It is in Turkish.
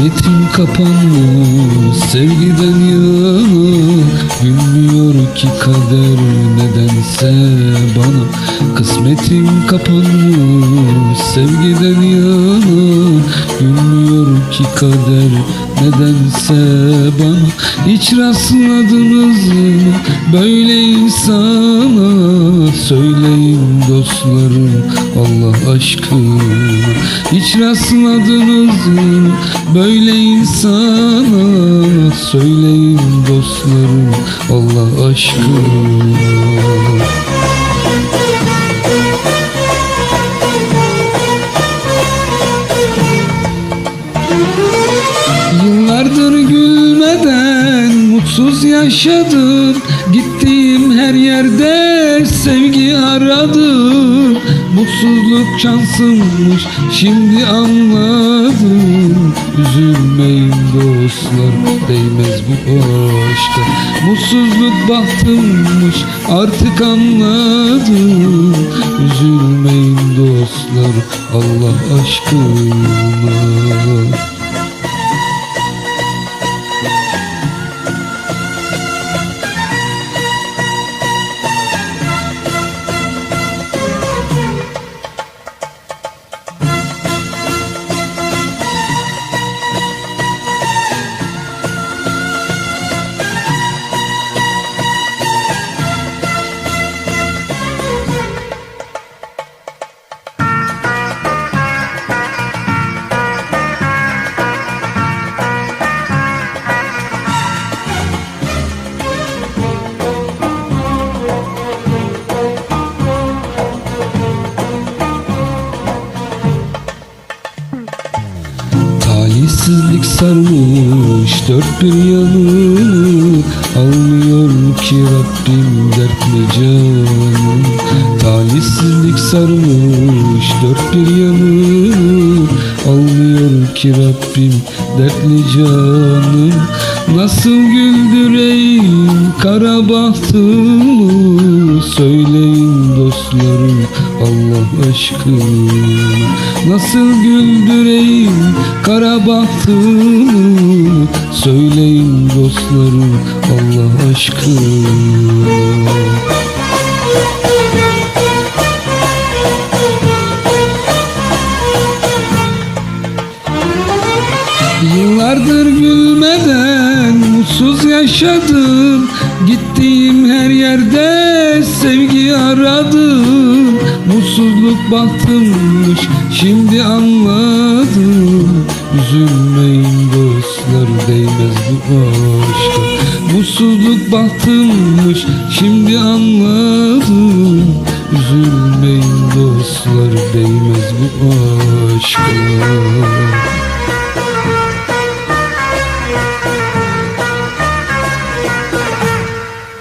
Kısmetim kapanmış sevgiden yana Gülmüyor ki kader nedense bana. Kısmetim kapanmış sevgiden yana Gülmüyor ki kader nedense bana. Hiç rastladınız mı böyle insana? Söyleyin dostlarım Allah aşkına. Hiç rastladınız mı böyle insana? Söyleyin dostlarım Allah aşkına. Yıllardır gülmeden mutsuz yaşadım. Gittiğim her yerde sevgi aradım Mutsuzluk şansımmış şimdi anladım. Üzülmeyin dostlar değmez bu aşka. Mutsuzluk bahtımmış artık anladım. Üzülmeyin dostlar Allah aşkına sarmış dört bir yanı Almıyor ki Rabbim dertli canım Talihsizlik sarmış dört bir yanı Almıyor ki Rabbim dertli canım Nasıl güldüreyim kara bahtımı? Söyleyin dostlarım Allah aşkına. Nasıl güldüreyim kara bahtımı Söyleyin dostlarım Allah aşkına. Yıllardır gülmeden mutsuz yaşadım her yerde sevgi aradım Mutsuzluk bahtımmış Şimdi anladım Üzülmeyin dostlar değmez bu aşka. Mutsuzluk bahtımmış Şimdi anladım Üzülmeyin dostlar değmez bu aşka.